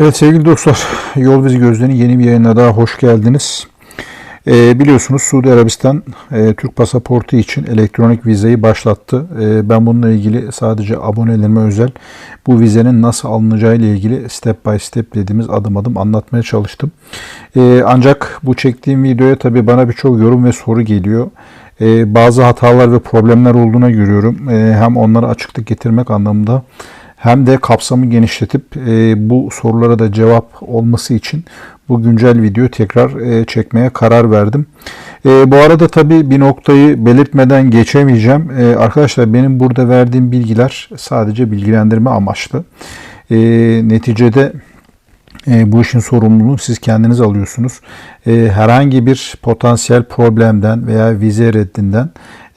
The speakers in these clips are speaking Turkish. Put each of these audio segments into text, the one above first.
Evet sevgili dostlar, Yol Bizi Gözler'in yeni bir yayına daha hoş geldiniz. Ee, biliyorsunuz Suudi Arabistan e, Türk pasaportu için elektronik vizeyi başlattı. E, ben bununla ilgili sadece abonelerime özel bu vizenin nasıl alınacağı ile ilgili step by step dediğimiz adım adım anlatmaya çalıştım. E, ancak bu çektiğim videoya tabi bana birçok yorum ve soru geliyor. E, bazı hatalar ve problemler olduğuna görüyorum. Hem onları açıklık getirmek anlamında hem de kapsamı genişletip e, bu sorulara da cevap olması için bu güncel videoyu tekrar e, çekmeye karar verdim. E, bu arada tabii bir noktayı belirtmeden geçemeyeceğim. E, arkadaşlar benim burada verdiğim bilgiler sadece bilgilendirme amaçlı. E, neticede e, bu işin sorumluluğunu siz kendiniz alıyorsunuz. E, herhangi bir potansiyel problemden veya vize reddinden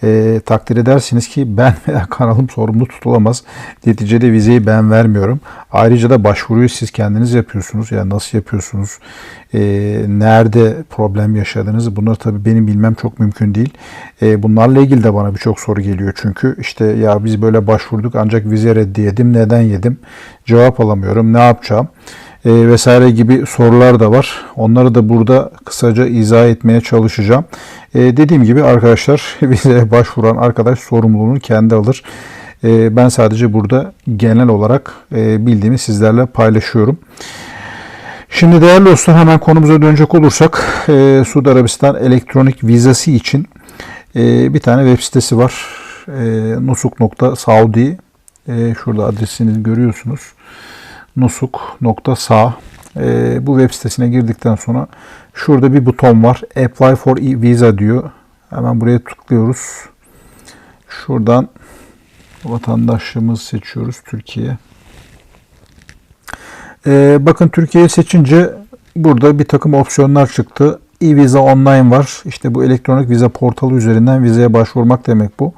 e, takdir edersiniz ki ben veya kanalım sorumlu tutulamaz. Neticede vizeyi ben vermiyorum. Ayrıca da başvuruyu siz kendiniz yapıyorsunuz. Yani nasıl yapıyorsunuz? E, nerede problem yaşadınız? Bunları tabii benim bilmem çok mümkün değil. E, bunlarla ilgili de bana birçok soru geliyor. Çünkü işte ya biz böyle başvurduk ancak vize reddi yedim. Neden yedim? Cevap alamıyorum. Ne yapacağım? E, vesaire gibi sorular da var. Onları da burada kısaca izah etmeye çalışacağım. E, dediğim gibi arkadaşlar bize başvuran arkadaş sorumluluğunu kendi alır. E, ben sadece burada genel olarak e, bildiğimi sizlerle paylaşıyorum. Şimdi değerli dostlar hemen konumuza dönecek olursak e, Suudi Arabistan elektronik vizası için e, bir tane web sitesi var. E, nusuk.saudi e, şurada adresini görüyorsunuz nusuk.sa e, bu web sitesine girdikten sonra şurada bir buton var. Apply for visa diyor. Hemen buraya tıklıyoruz. Şuradan vatandaşlığımızı seçiyoruz. Türkiye. E, bakın Türkiye'yi seçince burada bir takım opsiyonlar çıktı. E-Visa Online var. İşte bu elektronik vize portalı üzerinden vizeye başvurmak demek bu.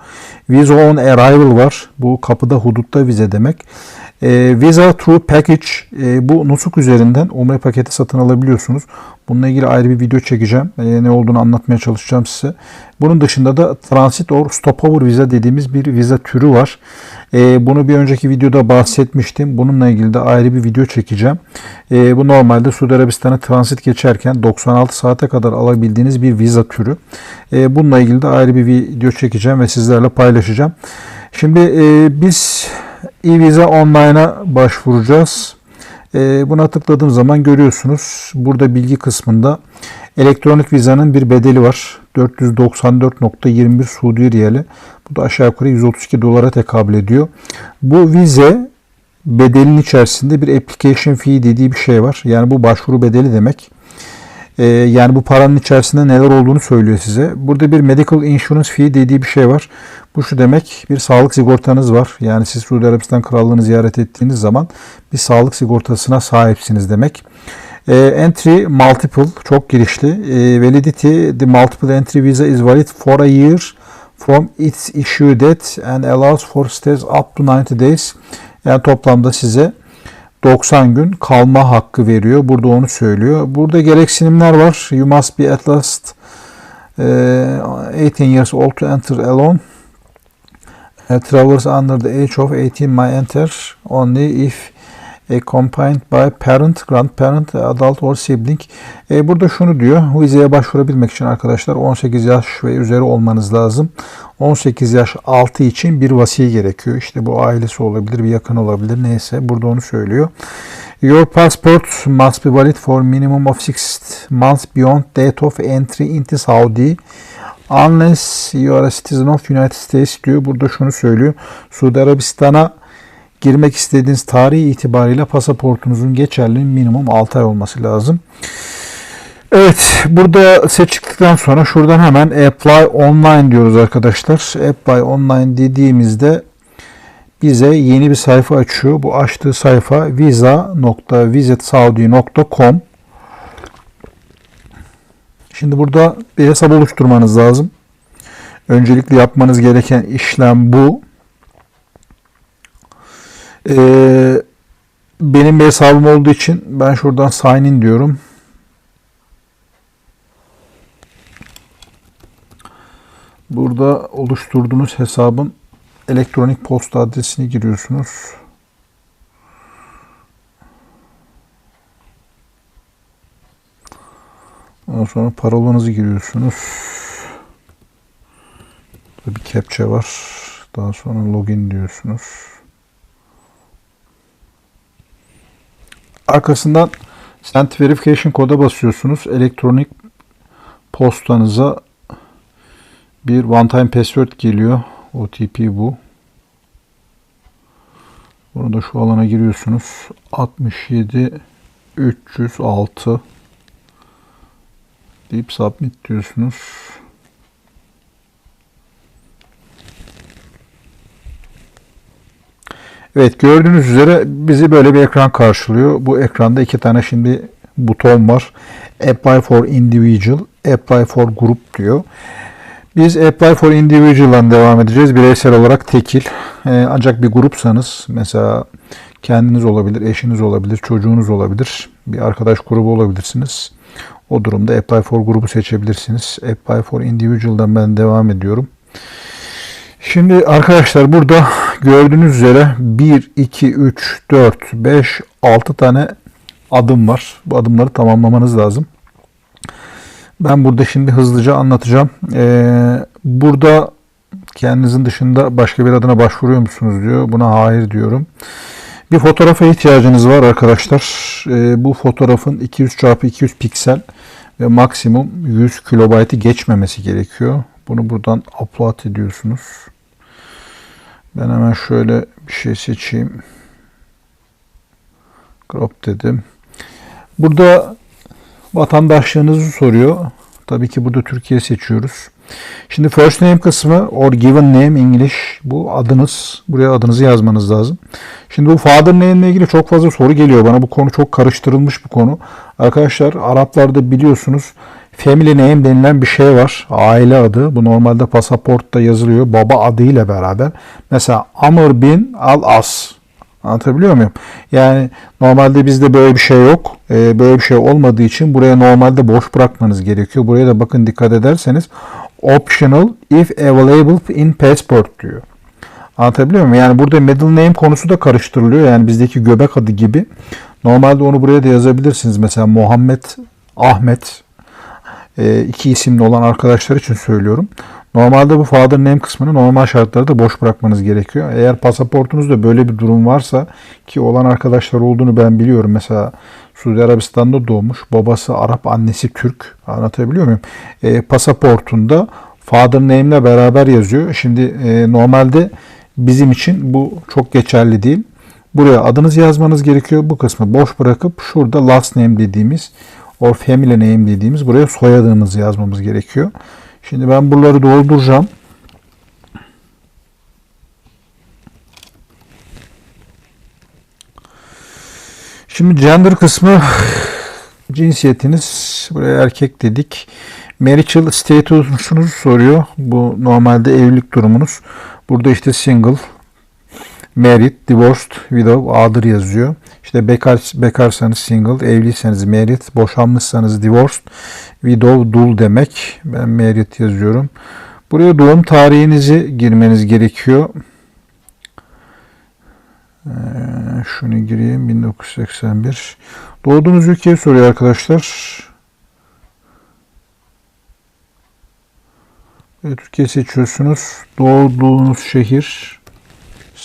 Visa on Arrival var. Bu kapıda hudutta vize demek. E, Visa Through Package e, bu Nusuk üzerinden Umre paketi satın alabiliyorsunuz. Bununla ilgili ayrı bir video çekeceğim. E, ne olduğunu anlatmaya çalışacağım size. Bunun dışında da Transit or Stopover Visa dediğimiz bir viza türü var. E, bunu bir önceki videoda bahsetmiştim. Bununla ilgili de ayrı bir video çekeceğim. E, bu normalde Suudi Arabistan'a transit geçerken 96 saate kadar alabildiğiniz bir viza türü. E, bununla ilgili de ayrı bir video çekeceğim ve sizlerle paylaşacağım. Şimdi e, biz e-Visa Online'a başvuracağız. E, buna tıkladığım zaman görüyorsunuz burada bilgi kısmında elektronik vizanın bir bedeli var. 494.21 Suudi Riyali. Bu da aşağı yukarı 132 dolara tekabül ediyor. Bu vize bedelin içerisinde bir application fee dediği bir şey var. Yani bu başvuru bedeli demek. Ee, yani bu paranın içerisinde neler olduğunu söylüyor size. Burada bir medical insurance fee dediği bir şey var. Bu şu demek bir sağlık sigortanız var. Yani siz Suudi Arabistan Krallığı'nı ziyaret ettiğiniz zaman bir sağlık sigortasına sahipsiniz demek. E, entry multiple çok girişli. E, validity the multiple entry visa is valid for a year from its issue date and allows for stays up to 90 days. Yani toplamda size 90 gün kalma hakkı veriyor. Burada onu söylüyor. Burada gereksinimler var. You must be at least uh, 18 years old to enter alone. Uh, travelers under the age of 18 may enter only if accompanied by parent, grandparent, adult or sibling. E, burada şunu diyor. Vizeye başvurabilmek için arkadaşlar 18 yaş ve üzeri olmanız lazım. 18 yaş altı için bir vasiye gerekiyor. İşte bu ailesi olabilir, bir yakın olabilir neyse. Burada onu söylüyor. Your passport must be valid for minimum of 6 months beyond date of entry into Saudi. Unless you are a citizen of United States diyor. Burada şunu söylüyor. Suudi Arabistan'a girmek istediğiniz tarih itibariyle pasaportunuzun geçerli minimum 6 ay olması lazım. Evet burada seçtikten sonra şuradan hemen apply online diyoruz arkadaşlar. Apply online dediğimizde bize yeni bir sayfa açıyor. Bu açtığı sayfa visa.visitsaudi.com Şimdi burada bir hesap oluşturmanız lazım. Öncelikle yapmanız gereken işlem bu. Ee, benim bir hesabım olduğu için ben şuradan sign in diyorum. Burada oluşturduğunuz hesabın elektronik posta adresini giriyorsunuz. Ondan sonra parolanızı giriyorsunuz. Burada bir kepçe var. Daha sonra login diyorsunuz. Arkasından Send Verification koda basıyorsunuz. Elektronik postanıza bir one time password geliyor. OTP bu. Bunu da şu alana giriyorsunuz. 67 306 deyip submit diyorsunuz. Evet gördüğünüz üzere bizi böyle bir ekran karşılıyor. Bu ekranda iki tane şimdi buton var. Apply for Individual, Apply for Group diyor. Biz Apply for Individual'dan devam edeceğiz. Bireysel olarak tekil. Ee, ancak bir grupsanız mesela kendiniz olabilir, eşiniz olabilir, çocuğunuz olabilir. Bir arkadaş grubu olabilirsiniz. O durumda Apply for grubu seçebilirsiniz. Apply for Individual'dan ben devam ediyorum. Şimdi arkadaşlar burada gördüğünüz üzere 1, 2, 3, 4, 5, 6 tane adım var. Bu adımları tamamlamanız lazım. Ben burada şimdi hızlıca anlatacağım. Ee, burada kendinizin dışında başka bir adına başvuruyor musunuz diyor. Buna hayır diyorum. Bir fotoğrafa ihtiyacınız var arkadaşlar. Ee, bu fotoğrafın 200 x 200 piksel ve maksimum 100 kilobaytı geçmemesi gerekiyor. Bunu buradan upload ediyorsunuz. Ben hemen şöyle bir şey seçeyim. Crop dedim. Burada vatandaşlığınızı soruyor. Tabii ki burada Türkiye seçiyoruz. Şimdi first name kısmı or given name English. Bu adınız. Buraya adınızı yazmanız lazım. Şimdi bu father name ile ilgili çok fazla soru geliyor bana. Bu konu çok karıştırılmış bir konu. Arkadaşlar Araplarda biliyorsunuz family name denilen bir şey var. Aile adı. Bu normalde pasaportta yazılıyor. Baba adıyla beraber. Mesela Amr bin al-As. Anlatabiliyor muyum? Yani normalde bizde böyle bir şey yok. Ee, böyle bir şey olmadığı için buraya normalde boş bırakmanız gerekiyor. Buraya da bakın dikkat ederseniz optional if available in passport diyor. Anlatabiliyor muyum? Yani burada middle name konusu da karıştırılıyor. Yani bizdeki göbek adı gibi. Normalde onu buraya da yazabilirsiniz. Mesela Muhammed, Ahmet e, iki isimli olan arkadaşlar için söylüyorum. Normalde bu father name kısmını normal şartlarda boş bırakmanız gerekiyor. Eğer pasaportunuzda böyle bir durum varsa ki olan arkadaşlar olduğunu ben biliyorum. Mesela Suudi Arabistan'da doğmuş. Babası Arap, annesi Türk. Anlatabiliyor muyum? E, pasaportunda father name ile beraber yazıyor. Şimdi e, normalde bizim için bu çok geçerli değil. Buraya adınızı yazmanız gerekiyor. Bu kısmı boş bırakıp şurada last name dediğimiz or family name dediğimiz buraya soyadınızı yazmamız gerekiyor. Şimdi ben buraları dolduracağım. Şimdi gender kısmı cinsiyetiniz buraya erkek dedik. Marital statusunuzu soruyor. Bu normalde evlilik durumunuz. Burada işte single, married, divorced, widow, other yazıyor. İşte bekar, bekarsanız single, evliyseniz married, boşanmışsanız divorced, widow, dul demek. Ben married yazıyorum. Buraya doğum tarihinizi girmeniz gerekiyor. Ee, şunu gireyim 1981. Doğduğunuz ülkeyi soruyor arkadaşlar. Ve Türkiye seçiyorsunuz. Doğduğunuz şehir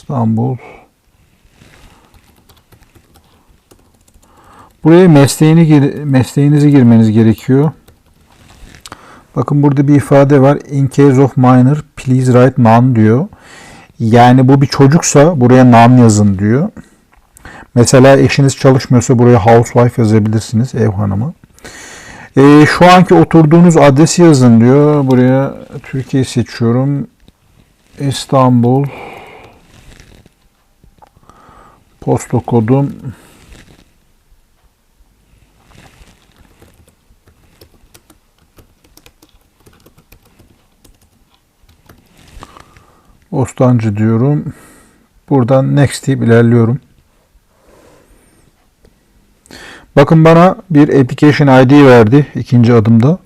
İstanbul. Buraya mesleğini mesleğinizi girmeniz gerekiyor. Bakın burada bir ifade var. In case of minor please write none diyor. Yani bu bir çocuksa buraya none yazın diyor. Mesela eşiniz çalışmıyorsa buraya housewife yazabilirsiniz. Ev hanımı. E, şu anki oturduğunuz adresi yazın diyor. Buraya Türkiye seçiyorum. İstanbul. Posta kodum Bostancı diyorum. Buradan next deyip ilerliyorum. Bakın bana bir application ID verdi ikinci adımda.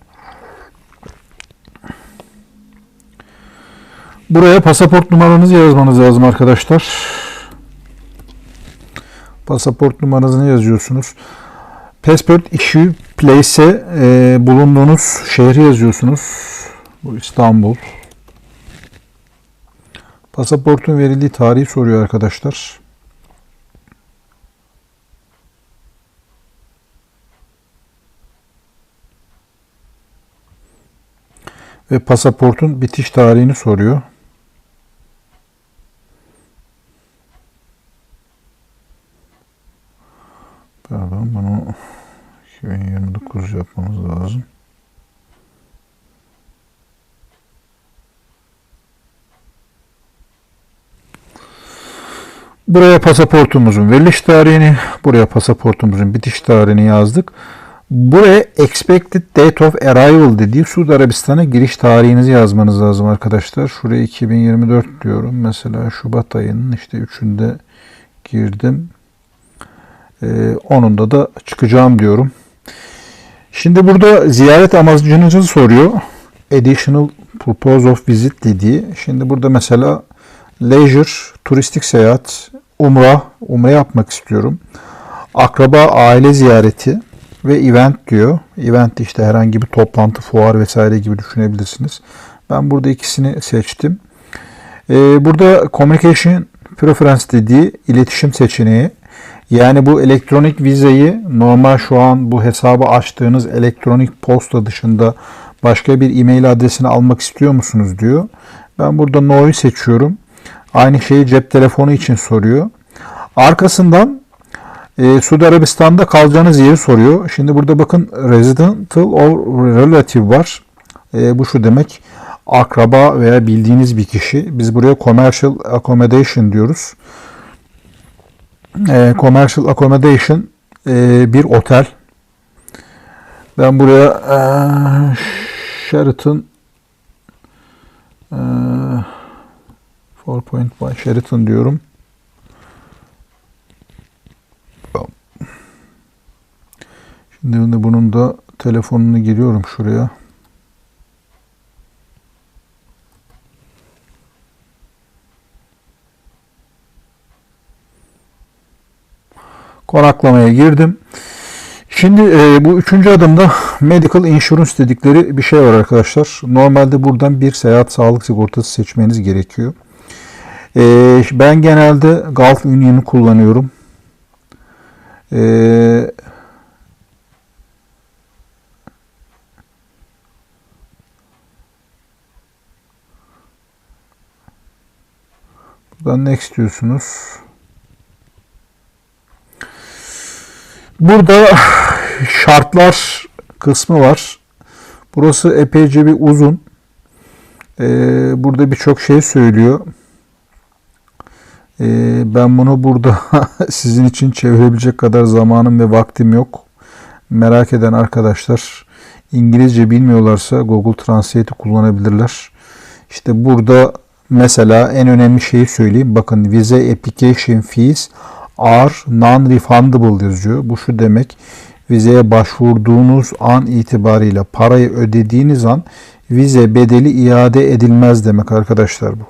Buraya pasaport numaranızı yazmanız lazım arkadaşlar. Pasaport numaranızı yazıyorsunuz. Passport issue place'e e, bulunduğunuz şehri yazıyorsunuz. Bu İstanbul. Pasaportun verildiği tarihi soruyor arkadaşlar. Ve pasaportun bitiş tarihini soruyor. Pardon bunu 2029 yapmamız lazım. Buraya pasaportumuzun veriliş tarihini, buraya pasaportumuzun bitiş tarihini yazdık. Buraya expected date of arrival dediği Suudi Arabistan'a giriş tarihinizi yazmanız lazım arkadaşlar. Şuraya 2024 diyorum. Mesela Şubat ayının işte 3'ünde girdim. Ee, onunda da çıkacağım diyorum. Şimdi burada ziyaret amacınızı soruyor. Additional purpose of visit dediği. Şimdi burada mesela leisure, turistik seyahat, umra, umre yapmak istiyorum. Akraba, aile ziyareti ve event diyor. Event işte herhangi bir toplantı, fuar vesaire gibi düşünebilirsiniz. Ben burada ikisini seçtim. Ee, burada communication preference dediği iletişim seçeneği. Yani bu elektronik vizeyi normal şu an bu hesabı açtığınız elektronik posta dışında başka bir e-mail adresini almak istiyor musunuz diyor. Ben burada no'yu seçiyorum. Aynı şeyi cep telefonu için soruyor. Arkasından e, Suudi Arabistan'da kalacağınız yeri soruyor. Şimdi burada bakın residential or relative var. E, bu şu demek akraba veya bildiğiniz bir kişi. Biz buraya commercial accommodation diyoruz. E, commercial accommodation e, bir otel. Ben buraya e, Sheraton e, Four Point by Sheraton diyorum. Şimdi bunun da telefonunu giriyorum şuraya. Konaklamaya girdim. Şimdi e, bu üçüncü adımda medical insurance dedikleri bir şey var arkadaşlar. Normalde buradan bir seyahat sağlık sigortası seçmeniz gerekiyor. E, ben genelde Gulf Union'u kullanıyorum. E, buradan next diyorsunuz. Burada şartlar kısmı var. Burası epeyce bir uzun. Ee, burada birçok şey söylüyor. Ee, ben bunu burada sizin için çevirebilecek kadar zamanım ve vaktim yok. Merak eden arkadaşlar İngilizce bilmiyorlarsa Google Translate'i kullanabilirler. İşte burada mesela en önemli şeyi söyleyeyim. Bakın vize application fees are non-refundable yazıyor. Bu şu demek vizeye başvurduğunuz an itibariyle parayı ödediğiniz an vize bedeli iade edilmez demek arkadaşlar bu.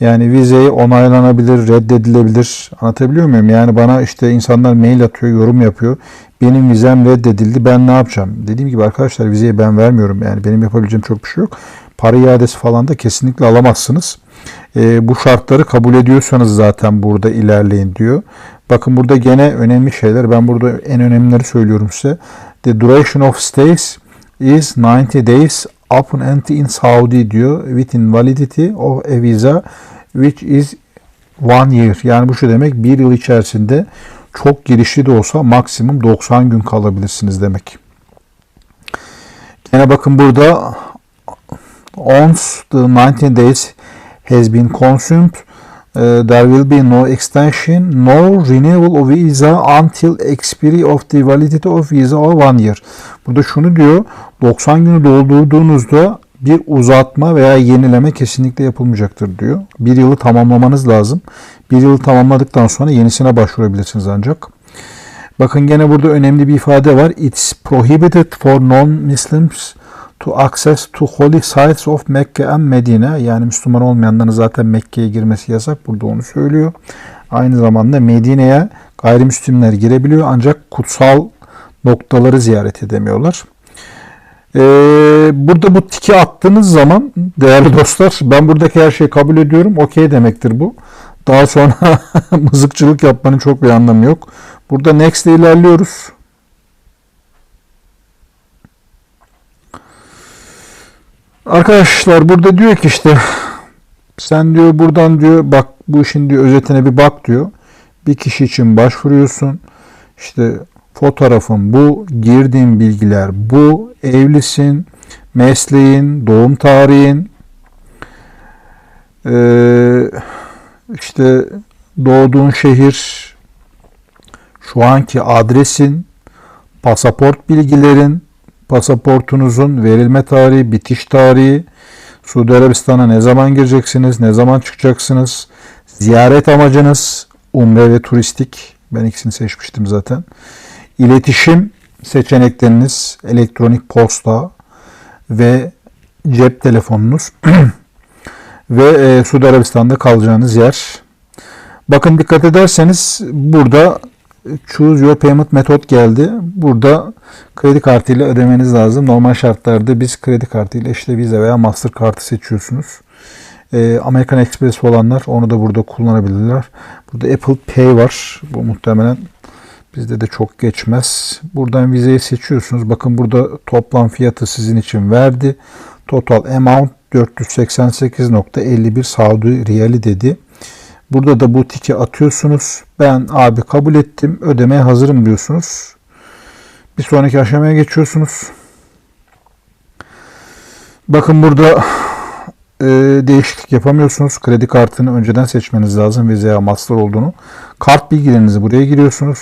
Yani vizeyi onaylanabilir, reddedilebilir. Anlatabiliyor muyum? Yani bana işte insanlar mail atıyor, yorum yapıyor. Benim vizem reddedildi. Ben ne yapacağım? Dediğim gibi arkadaşlar vizeyi ben vermiyorum. Yani benim yapabileceğim çok bir şey yok. Para iadesi falan da kesinlikle alamazsınız. E, bu şartları kabul ediyorsanız zaten burada ilerleyin diyor. Bakın burada gene önemli şeyler. Ben burada en önemlileri söylüyorum size. The duration of stays is 90 days upon entry in Saudi diyor. Within validity of a visa which is one year. Yani bu şu demek bir yıl içerisinde çok girişli de olsa maksimum 90 gün kalabilirsiniz demek. Yine bakın burada once the 19 days has been consumed Uh, there will be no extension, no renewal of visa until expiry of the validity of visa of one year. Burada şunu diyor, 90 günü doldurduğunuzda bir uzatma veya yenileme kesinlikle yapılmayacaktır diyor. Bir yılı tamamlamanız lazım. Bir yılı tamamladıktan sonra yenisine başvurabilirsiniz ancak. Bakın gene burada önemli bir ifade var. It's prohibited for non-Muslims to access to holy sites of Mekke and Medine. Yani Müslüman olmayanların zaten Mekke'ye girmesi yasak. Burada onu söylüyor. Aynı zamanda Medine'ye gayrimüslimler girebiliyor. Ancak kutsal noktaları ziyaret edemiyorlar. Ee, burada bu tiki attığınız zaman değerli dostlar ben buradaki her şeyi kabul ediyorum. Okey demektir bu. Daha sonra mızıkçılık yapmanın çok bir anlamı yok. Burada next ile ilerliyoruz. Arkadaşlar burada diyor ki işte sen diyor buradan diyor bak bu işin diyor özetine bir bak diyor. Bir kişi için başvuruyorsun. İşte fotoğrafın bu, girdiğin bilgiler bu, evlisin, mesleğin, doğum tarihin, ee, işte doğduğun şehir, şu anki adresin, pasaport bilgilerin, pasaportunuzun verilme tarihi, bitiş tarihi, Suudi Arabistan'a ne zaman gireceksiniz, ne zaman çıkacaksınız, ziyaret amacınız, umre ve turistik, ben ikisini seçmiştim zaten. İletişim seçenekleriniz, elektronik posta ve cep telefonunuz ve e, Suudi Arabistan'da kalacağınız yer. Bakın dikkat ederseniz burada Choose Your Payment Method geldi. Burada kredi kartıyla ödemeniz lazım. Normal şartlarda biz kredi kartıyla işte Visa veya Mastercard'ı seçiyorsunuz. Ee, American Express olanlar onu da burada kullanabilirler. Burada Apple Pay var. Bu muhtemelen bizde de çok geçmez. Buradan Visa'yı seçiyorsunuz. Bakın burada toplam fiyatı sizin için verdi. Total amount 488.51 Saudi Riyali dedi. Burada da bu tiki atıyorsunuz. Ben abi kabul ettim. Ödemeye hazırım diyorsunuz. Bir sonraki aşamaya geçiyorsunuz. Bakın burada e, değişiklik yapamıyorsunuz. Kredi kartını önceden seçmeniz lazım. Visa Master olduğunu. Kart bilgilerinizi buraya giriyorsunuz.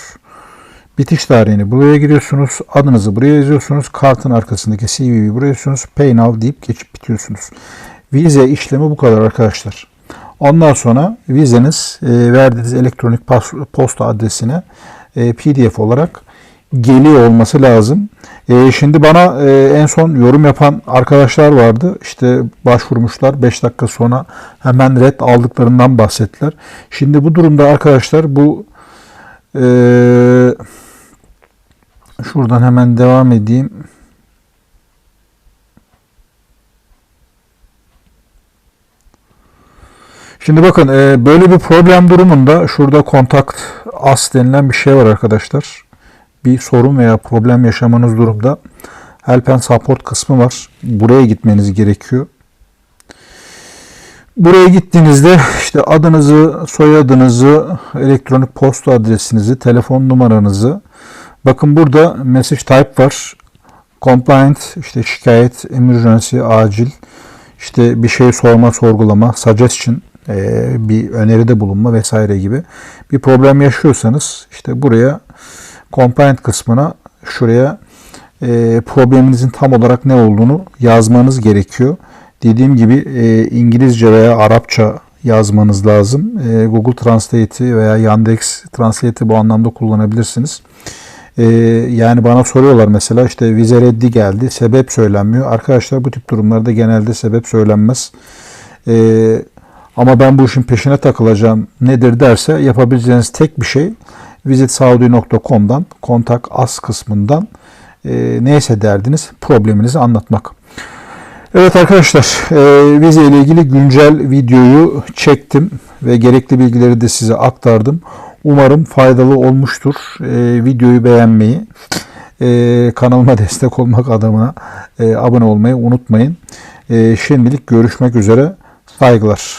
Bitiş tarihini buraya giriyorsunuz. Adınızı buraya yazıyorsunuz. Kartın arkasındaki CVV'yi buraya yazıyorsunuz. Pay now deyip geçip bitiyorsunuz. Vize işlemi bu kadar arkadaşlar. Ondan sonra vizeniz e, verdiğiniz elektronik posta adresine e, PDF olarak geliyor olması lazım. E, şimdi bana e, en son yorum yapan arkadaşlar vardı. İşte başvurmuşlar. 5 dakika sonra hemen red aldıklarından bahsettiler. Şimdi bu durumda arkadaşlar bu e, şuradan hemen devam edeyim. Şimdi bakın e, böyle bir problem durumunda şurada kontakt as denilen bir şey var arkadaşlar. Bir sorun veya problem yaşamanız durumda help and support kısmı var. Buraya gitmeniz gerekiyor. Buraya gittiğinizde işte adınızı, soyadınızı, elektronik posta adresinizi, telefon numaranızı bakın burada message type var. Compliant, işte şikayet, emergency, acil, işte bir şey sorma, sorgulama, suggestion, bir öneride bulunma vesaire gibi bir problem yaşıyorsanız işte buraya compliant kısmına şuraya e, probleminizin tam olarak ne olduğunu yazmanız gerekiyor. Dediğim gibi e, İngilizce veya Arapça yazmanız lazım. Google Translate'i veya Yandex Translate'i bu anlamda kullanabilirsiniz. yani bana soruyorlar mesela işte vize reddi geldi, sebep söylenmiyor. Arkadaşlar bu tip durumlarda genelde sebep söylenmez. Ama ben bu işin peşine takılacağım nedir derse yapabileceğiniz tek bir şey visitsaudi.com'dan kontak as kısmından e, neyse derdiniz probleminizi anlatmak. Evet arkadaşlar e, vize ile ilgili güncel videoyu çektim ve gerekli bilgileri de size aktardım. Umarım faydalı olmuştur. E, videoyu beğenmeyi, e, kanalıma destek olmak adamına e, abone olmayı unutmayın. E, şimdilik görüşmek üzere. Saygılar.